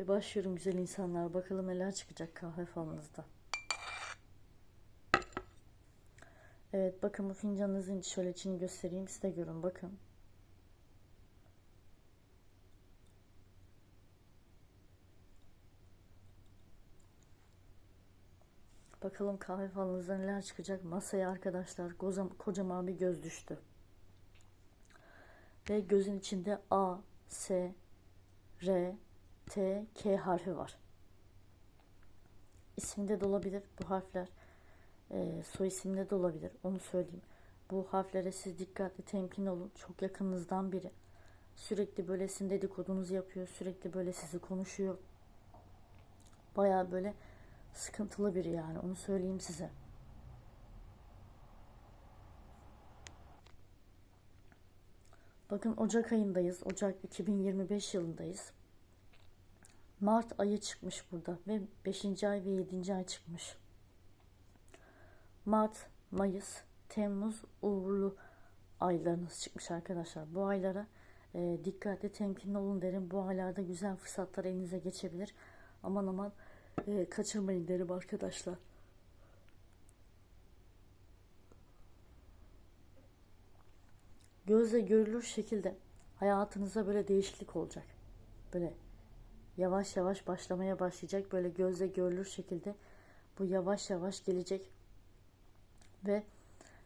Ve başlıyorum güzel insanlar. Bakalım neler çıkacak kahve falınızda. Evet bakın bu fincanınızın şöyle içini göstereyim. Siz de görün bakın. Bakalım kahve falınızda neler çıkacak. Masaya arkadaşlar kocaman, kocaman bir göz düştü. Ve gözün içinde A, S, R, T, K harfi var. İsimde de olabilir bu harfler. E, soy isimde de olabilir. Onu söyleyeyim. Bu harflere siz dikkatli temkinli olun. Çok yakınınızdan biri. Sürekli böyle sizin dedikodunuzu yapıyor. Sürekli böyle sizi konuşuyor. Baya böyle sıkıntılı biri yani. Onu söyleyeyim size. Bakın Ocak ayındayız. Ocak 2025 yılındayız. Mart ayı çıkmış burada ve 5. ay ve 7. ay çıkmış. Mart, Mayıs, Temmuz uğurlu aylarınız çıkmış arkadaşlar. Bu aylara e, dikkatli temkinli olun derim. Bu aylarda güzel fırsatlar elinize geçebilir. Aman aman e, kaçırmayın derim arkadaşlar. Gözle görülür şekilde hayatınıza böyle değişiklik olacak. Böyle yavaş yavaş başlamaya başlayacak. Böyle gözle görülür şekilde bu yavaş yavaş gelecek ve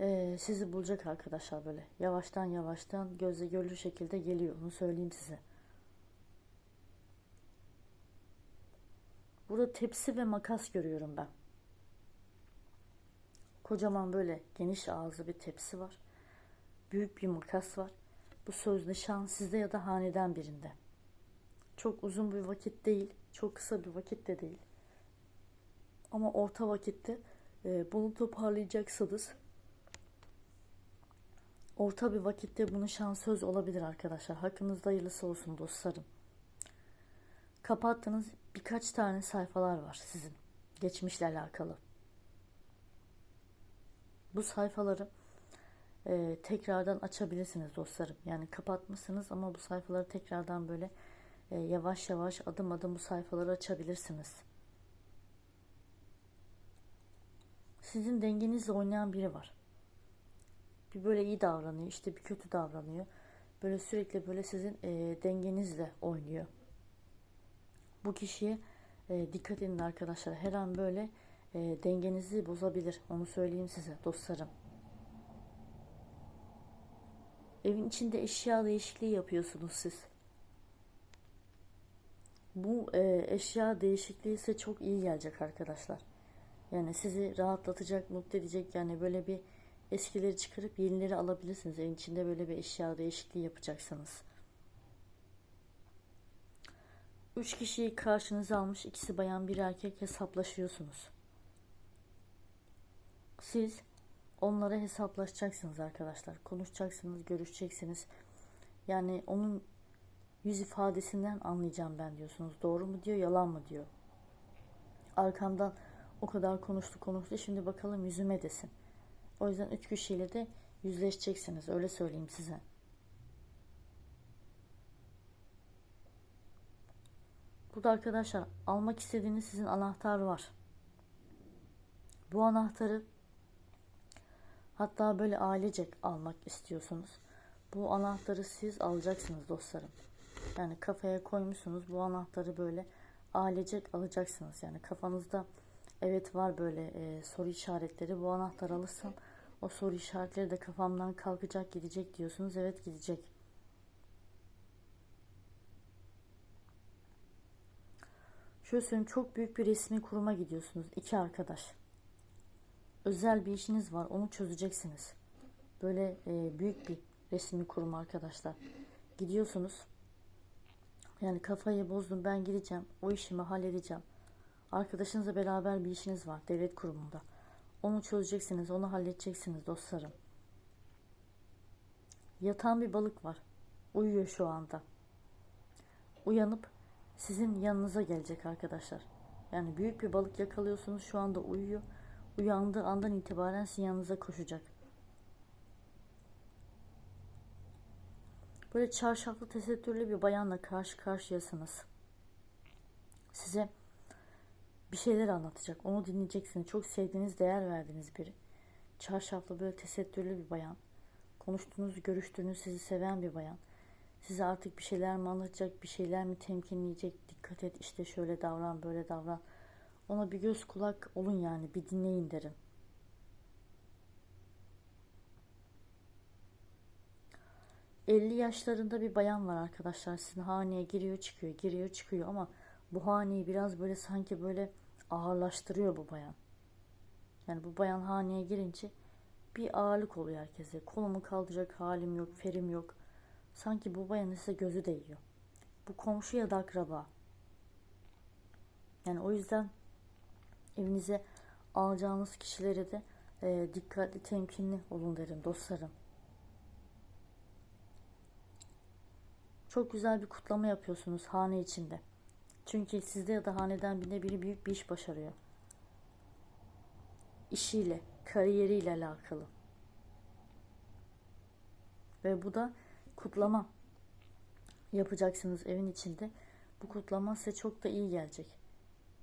e, sizi bulacak arkadaşlar böyle yavaştan yavaştan gözle görülür şekilde geliyor. Onu söyleyeyim size. Burada tepsi ve makas görüyorum ben. Kocaman böyle geniş ağızlı bir tepsi var. Büyük bir makas var. Bu söz nişan sizde ya da haneden birinde. Çok uzun bir vakit değil, çok kısa bir vakit de değil. Ama orta vakitte e, bunu toparlayacaksınız. Orta bir vakitte bunu şans söz olabilir arkadaşlar. Hakkınızda hayırlısı olsun dostlarım. Kapattığınız birkaç tane sayfalar var sizin geçmişle alakalı. Bu sayfaları e, tekrardan açabilirsiniz dostlarım. Yani kapatmışsınız ama bu sayfaları tekrardan böyle yavaş yavaş adım adım bu sayfaları açabilirsiniz. Sizin dengenizle oynayan biri var. Bir böyle iyi davranıyor, işte bir kötü davranıyor. Böyle sürekli böyle sizin e, dengenizle oynuyor. Bu kişiye e, dikkat edin arkadaşlar. Her an böyle e, dengenizi bozabilir. Onu söyleyeyim size dostlarım. Evin içinde eşya değişikliği yapıyorsunuz siz. Bu e, eşya değişikliği ise çok iyi gelecek arkadaşlar. Yani sizi rahatlatacak, mutlu edecek. Yani böyle bir eskileri çıkarıp yenileri alabilirsiniz. Evin içinde böyle bir eşya değişikliği yapacaksınız. Üç kişiyi karşınıza almış, ikisi bayan bir erkek hesaplaşıyorsunuz. Siz onlara hesaplaşacaksınız arkadaşlar. Konuşacaksınız, görüşeceksiniz. Yani onun yüz ifadesinden anlayacağım ben diyorsunuz. Doğru mu diyor, yalan mı diyor. Arkamdan o kadar konuştu konuştu. Şimdi bakalım yüzüme desin. O yüzden üç kişiyle de yüzleşeceksiniz. Öyle söyleyeyim size. Burada arkadaşlar almak istediğiniz sizin anahtar var. Bu anahtarı hatta böyle ailecek almak istiyorsunuz. Bu anahtarı siz alacaksınız dostlarım. Yani kafaya koymuşsunuz bu anahtarı böyle ailecek alacaksınız. Yani kafanızda evet var böyle e, soru işaretleri. Bu anahtar alırsam o soru işaretleri de kafamdan kalkacak gidecek diyorsunuz. Evet gidecek. Şöyle söyleyeyim çok büyük bir resmi kuruma gidiyorsunuz. iki arkadaş. Özel bir işiniz var onu çözeceksiniz. Böyle e, büyük bir resmi kurum arkadaşlar. Gidiyorsunuz. Yani kafayı bozdum ben gideceğim. O işimi halledeceğim. Arkadaşınızla beraber bir işiniz var devlet kurumunda. Onu çözeceksiniz, onu halledeceksiniz dostlarım. Yatan bir balık var. Uyuyor şu anda. Uyanıp sizin yanınıza gelecek arkadaşlar. Yani büyük bir balık yakalıyorsunuz şu anda uyuyor. Uyandığı andan itibaren sizin yanınıza koşacak. Böyle çarşaflı tesettürlü bir bayanla karşı karşıyasınız. Size bir şeyler anlatacak. Onu dinleyeceksiniz. Çok sevdiğiniz, değer verdiğiniz biri. Çarşaflı böyle tesettürlü bir bayan. Konuştuğunuz, görüştüğünüz, sizi seven bir bayan. Size artık bir şeyler mi anlatacak, bir şeyler mi temkinleyecek, dikkat et işte şöyle davran, böyle davran. Ona bir göz kulak olun yani, bir dinleyin derim. ...50 yaşlarında bir bayan var arkadaşlar. Sizin haneye giriyor çıkıyor, giriyor çıkıyor ama... ...bu haneyi biraz böyle sanki böyle ağırlaştırıyor bu bayan. Yani bu bayan haneye girince... ...bir ağırlık oluyor herkese. Kolumu kaldıracak halim yok, ferim yok. Sanki bu bayanın size gözü değiyor. Bu komşu ya da akraba. Yani o yüzden evinize alacağınız kişilere de e, dikkatli, temkinli olun derim dostlarım. Çok güzel bir kutlama yapıyorsunuz hane içinde. Çünkü sizde ya da haneden birine biri büyük bir iş başarıyor. İşiyle, kariyeriyle alakalı. Ve bu da kutlama yapacaksınız evin içinde. Bu kutlama size çok da iyi gelecek.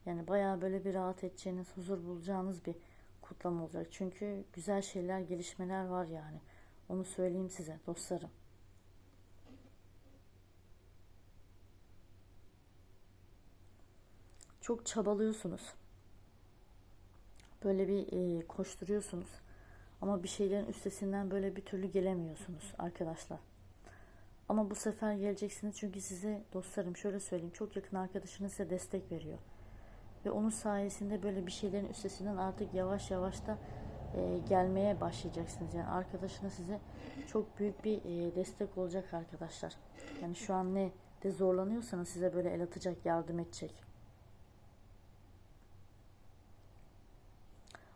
Yani bayağı böyle bir rahat edeceğiniz, huzur bulacağınız bir kutlama olacak. Çünkü güzel şeyler, gelişmeler var yani. Onu söyleyeyim size dostlarım. Çok çabalıyorsunuz. Böyle bir e, koşturuyorsunuz. Ama bir şeylerin üstesinden böyle bir türlü gelemiyorsunuz arkadaşlar. Ama bu sefer geleceksiniz çünkü size dostlarım şöyle söyleyeyim çok yakın arkadaşınız size destek veriyor. Ve onun sayesinde böyle bir şeylerin üstesinden artık yavaş yavaş da e, gelmeye başlayacaksınız. Yani arkadaşınız size çok büyük bir e, destek olacak arkadaşlar. Yani şu an ne de zorlanıyorsanız size böyle el atacak, yardım edecek.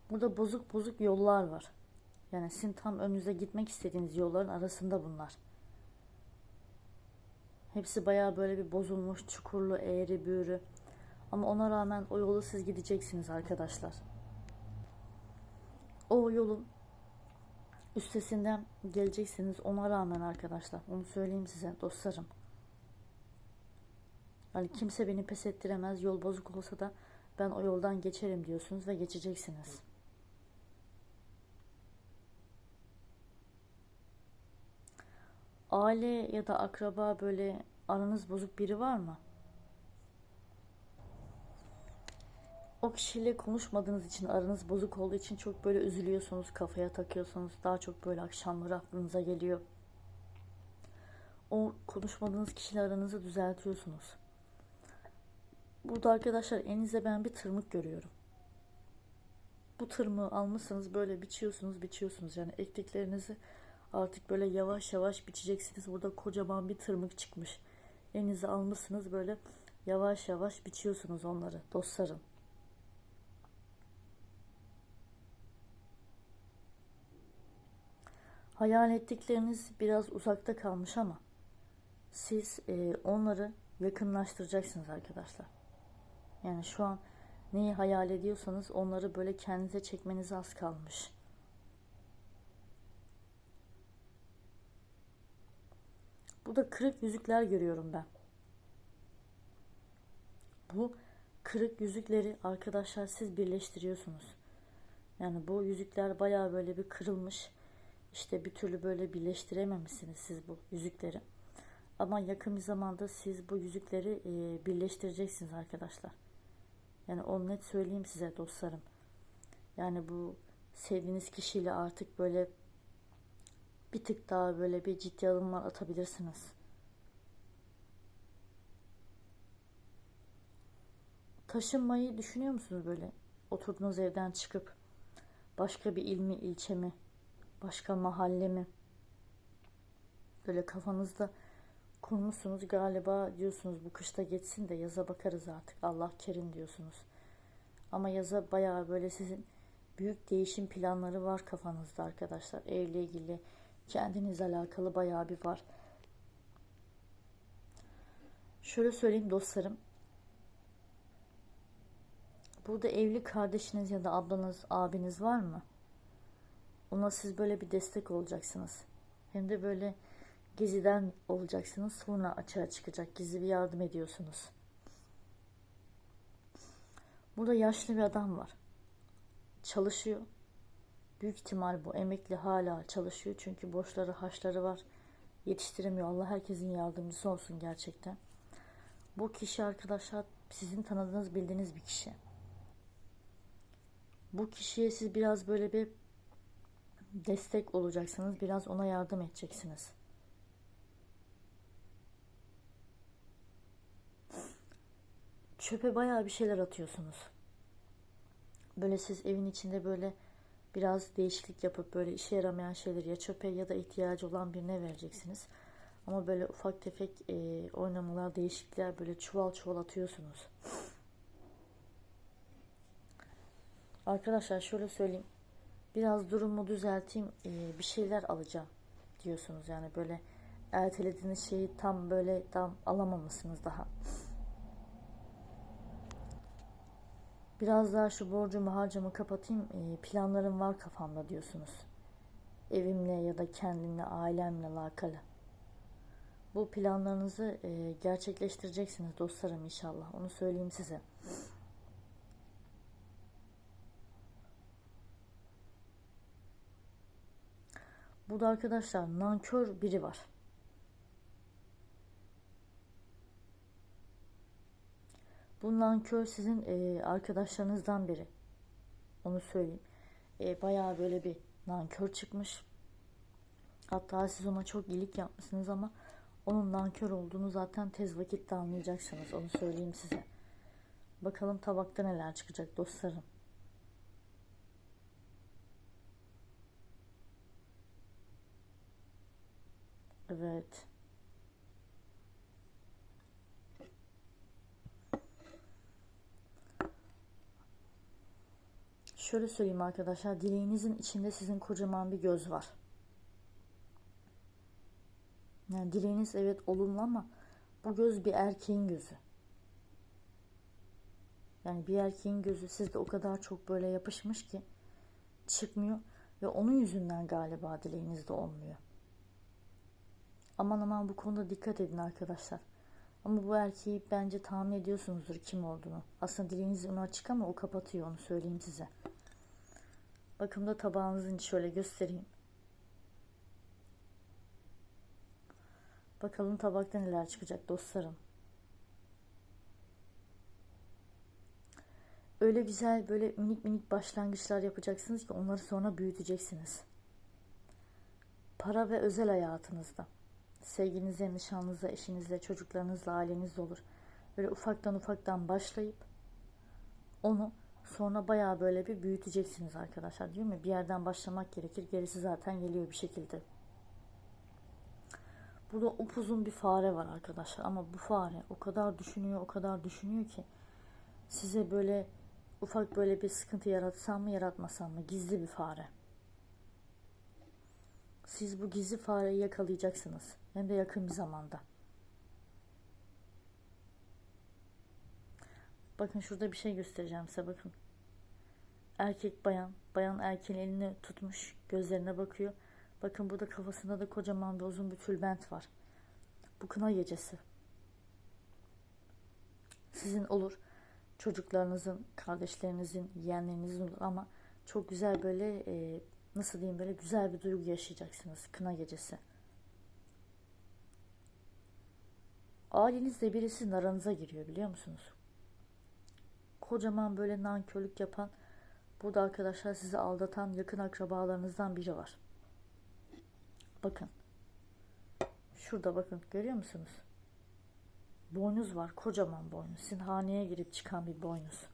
Burada bozuk bozuk yollar var. Yani sizin tam önünüze gitmek istediğiniz yolların arasında bunlar. Hepsi bayağı böyle bir bozulmuş, çukurlu, eğri, büğrü. Ama ona rağmen o yolu siz gideceksiniz arkadaşlar. O yolun üstesinden geleceksiniz ona rağmen arkadaşlar. Onu söyleyeyim size dostlarım. Yani kimse beni pes ettiremez. Yol bozuk olsa da ben o yoldan geçerim diyorsunuz ve geçeceksiniz. Aile ya da akraba böyle aranız bozuk biri var mı? O kişiyle konuşmadığınız için, aranız bozuk olduğu için çok böyle üzülüyorsunuz, kafaya takıyorsunuz. Daha çok böyle akşamları aklınıza geliyor. O konuşmadığınız kişiyle aranızı düzeltiyorsunuz. Burada arkadaşlar elinize ben bir tırmık görüyorum. Bu tırmığı almışsınız böyle biçiyorsunuz biçiyorsunuz. Yani ektiklerinizi artık böyle yavaş yavaş biçeceksiniz. Burada kocaman bir tırmık çıkmış. Elinize almışsınız böyle yavaş yavaş biçiyorsunuz onları dostlarım. Hayal ettikleriniz biraz uzakta kalmış ama siz e, onları yakınlaştıracaksınız arkadaşlar. Yani şu an neyi hayal ediyorsanız onları böyle kendinize çekmeniz az kalmış. Burada kırık yüzükler görüyorum ben. Bu kırık yüzükleri arkadaşlar siz birleştiriyorsunuz. Yani bu yüzükler baya böyle bir kırılmış. İşte bir türlü böyle birleştirememişsiniz siz bu yüzükleri. Ama yakın bir zamanda siz bu yüzükleri e, birleştireceksiniz arkadaşlar. Yani onu net söyleyeyim size dostlarım. Yani bu sevdiğiniz kişiyle artık böyle bir tık daha böyle bir ciddi adımlar atabilirsiniz. Taşınmayı düşünüyor musunuz böyle? Oturduğunuz evden çıkıp başka bir il mi, ilçe mi, başka mahalle mi? Böyle kafanızda kurmuşsunuz galiba diyorsunuz bu kışta geçsin de yaza bakarız artık Allah kerim diyorsunuz. Ama yaza bayağı böyle sizin büyük değişim planları var kafanızda arkadaşlar. Evle ilgili kendiniz alakalı bayağı bir var. Şöyle söyleyeyim dostlarım. Burada evli kardeşiniz ya da ablanız, abiniz var mı? Ona siz böyle bir destek olacaksınız. Hem de böyle gizliden olacaksınız. Sonra açığa çıkacak. Gizli bir yardım ediyorsunuz. Burada yaşlı bir adam var. Çalışıyor. Büyük ihtimal bu emekli hala çalışıyor. Çünkü borçları, haçları var. Yetiştiremiyor. Allah herkesin yardımcısı olsun gerçekten. Bu kişi arkadaşlar sizin tanıdığınız, bildiğiniz bir kişi. Bu kişiye siz biraz böyle bir destek olacaksınız. Biraz ona yardım edeceksiniz. Çöpe bayağı bir şeyler atıyorsunuz. Böyle siz evin içinde böyle biraz değişiklik yapıp böyle işe yaramayan şeyleri ya çöpe ya da ihtiyacı olan birine vereceksiniz. Ama böyle ufak tefek e, oynamalar, değişiklikler böyle çuval çuval atıyorsunuz. Arkadaşlar şöyle söyleyeyim. Biraz durumu düzelteyim, e, bir şeyler alacağım diyorsunuz. Yani böyle ertelediğiniz şeyi tam böyle tam alamamışsınız daha. Biraz daha şu borcumu harcamı kapatayım, e, planlarım var kafamda diyorsunuz. Evimle ya da kendimle, ailemle alakalı. Bu planlarınızı e, gerçekleştireceksiniz dostlarım inşallah. Onu söyleyeyim size. Burada arkadaşlar nankör biri var. Bu nankör sizin e, arkadaşlarınızdan biri. Onu söyleyeyim. E, bayağı böyle bir nankör çıkmış. Hatta siz ona çok iyilik yapmışsınız ama onun nankör olduğunu zaten tez vakitte anlayacaksınız. Onu söyleyeyim size. Bakalım tabakta neler çıkacak dostlarım. Evet. Şöyle söyleyeyim arkadaşlar. Dileğinizin içinde sizin kocaman bir göz var. Yani dileğiniz evet olumlu ama bu göz bir erkeğin gözü. Yani bir erkeğin gözü sizde o kadar çok böyle yapışmış ki çıkmıyor ve onun yüzünden galiba dileğinizde olmuyor. Aman aman bu konuda dikkat edin arkadaşlar. Ama bu erkeği bence tahmin ediyorsunuzdur kim olduğunu. Aslında dileğiniz onu açık ama o kapatıyor onu söyleyeyim size. Bakın da tabağınızın şöyle göstereyim. Bakalım tabakta neler çıkacak dostlarım. Öyle güzel böyle minik minik başlangıçlar yapacaksınız ki onları sonra büyüteceksiniz. Para ve özel hayatınızda. Sevginizle, nişanlınızla, eşinizle, çocuklarınızla, ailenizle olur. Böyle ufaktan ufaktan başlayıp onu sonra bayağı böyle bir büyüteceksiniz arkadaşlar. Değil mi? Bir yerden başlamak gerekir. Gerisi zaten geliyor bir şekilde. Burada upuzun bir fare var arkadaşlar ama bu fare o kadar düşünüyor o kadar düşünüyor ki size böyle ufak böyle bir sıkıntı yaratsam mı yaratmasam mı gizli bir fare. Siz bu gizli fareyi yakalayacaksınız hem de yakın bir zamanda. Bakın şurada bir şey göstereceğim size bakın. Erkek bayan, bayan erkeğin elini tutmuş, gözlerine bakıyor. Bakın burada kafasında da kocaman bir uzun bir tülbent var. Bu kına gecesi. Sizin olur. Çocuklarınızın, kardeşlerinizin, yeğenlerinizin olur ama çok güzel böyle e, nasıl diyeyim böyle güzel bir duygu yaşayacaksınız kına gecesi. Ailenizde birisi aranıza giriyor biliyor musunuz? Kocaman böyle nankörlük yapan burada arkadaşlar sizi aldatan yakın akrabalarınızdan biri var. Bakın. Şurada bakın görüyor musunuz? Boynuz var. Kocaman boynuz. Sizin haneye girip çıkan bir boynuz.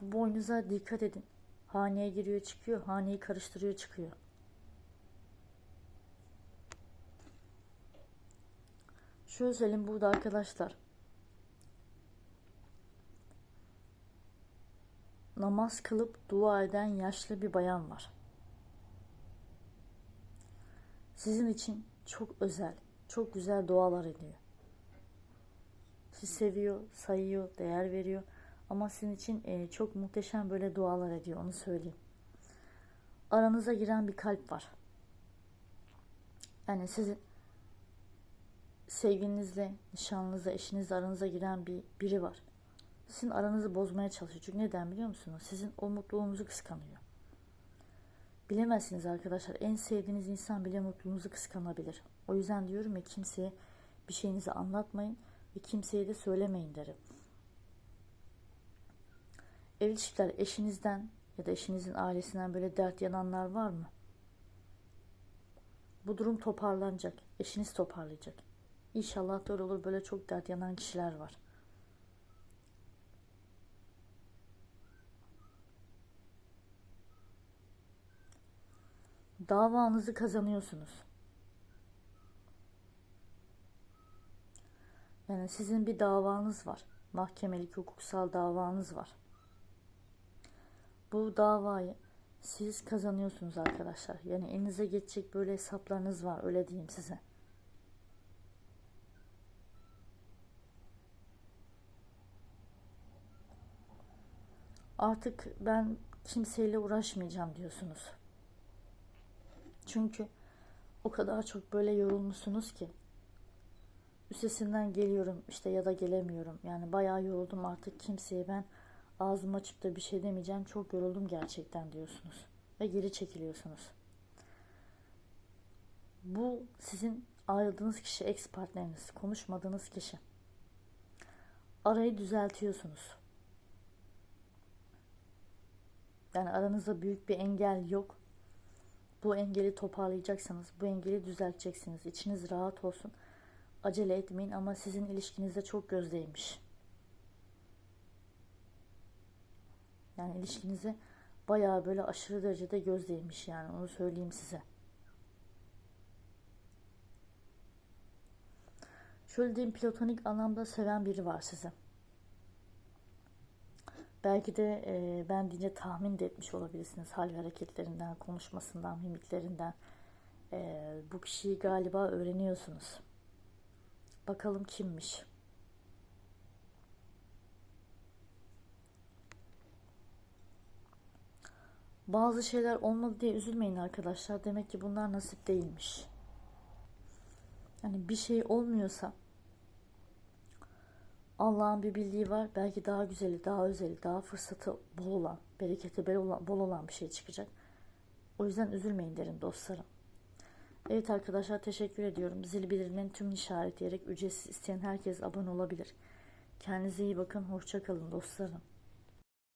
Bu boynuza dikkat edin. Haneye giriyor çıkıyor. Haneyi karıştırıyor çıkıyor. Şu özelim burada arkadaşlar. Namaz kılıp dua eden yaşlı bir bayan var. Sizin için çok özel, çok güzel dualar ediyor. Sizi seviyor, sayıyor, değer veriyor. Ama sizin için e, çok muhteşem böyle dualar ediyor, onu söyleyeyim. Aranıza giren bir kalp var. Yani sizin sevgilinizle, nişanlınızla, eşinizle aranıza giren bir biri var. Sizin aranızı bozmaya çalışıyor. Çünkü neden biliyor musunuz? Sizin o mutluluğunuzu kıskanıyor. Bilemezsiniz arkadaşlar. En sevdiğiniz insan bile mutluluğunuzu kıskanabilir. O yüzden diyorum ya kimseye bir şeyinizi anlatmayın ve kimseye de söylemeyin derim. Evli çiftler eşinizden ya da eşinizin ailesinden böyle dert yananlar var mı? Bu durum toparlanacak. Eşiniz toparlayacak. İnşallah da öyle olur. Böyle çok dert yanan kişiler var. Davanızı kazanıyorsunuz. Yani sizin bir davanız var. Mahkemelik hukuksal davanız var. Bu davayı siz kazanıyorsunuz arkadaşlar. Yani elinize geçecek böyle hesaplarınız var öyle diyeyim size. Artık ben kimseyle uğraşmayacağım diyorsunuz. Çünkü o kadar çok böyle yorulmuşsunuz ki üstesinden geliyorum işte ya da gelemiyorum. Yani bayağı yoruldum artık kimseye ben ağzımı açıp da bir şey demeyeceğim. Çok yoruldum gerçekten diyorsunuz. Ve geri çekiliyorsunuz. Bu sizin ayrıldığınız kişi, ex partneriniz, konuşmadığınız kişi. Arayı düzeltiyorsunuz. Yani aranızda büyük bir engel yok. Bu engeli toparlayacaksınız. Bu engeli düzelteceksiniz. İçiniz rahat olsun. Acele etmeyin ama sizin ilişkinizde çok gözdeymiş. Yani ilişkinize bayağı böyle aşırı derecede gözdeymiş yani onu söyleyeyim size. Şöyle diyeyim platonik anlamda seven biri var size. Belki de e, ben deyince tahmin de etmiş olabilirsiniz. Hal ve hareketlerinden, konuşmasından, mimiklerinden. E, bu kişiyi galiba öğreniyorsunuz. Bakalım kimmiş? Bazı şeyler olmadı diye üzülmeyin arkadaşlar. Demek ki bunlar nasip değilmiş. Yani bir şey olmuyorsa Allah'ın bir bildiği var. Belki daha güzeli, daha özeli, daha fırsatı bol olan, bereketi bol olan, bol olan bir şey çıkacak. O yüzden üzülmeyin derim dostlarım. Evet arkadaşlar teşekkür ediyorum. Zil bildirimlerini tüm işaretleyerek ücretsiz isteyen herkes abone olabilir. Kendinize iyi bakın. Hoşça kalın dostlarım.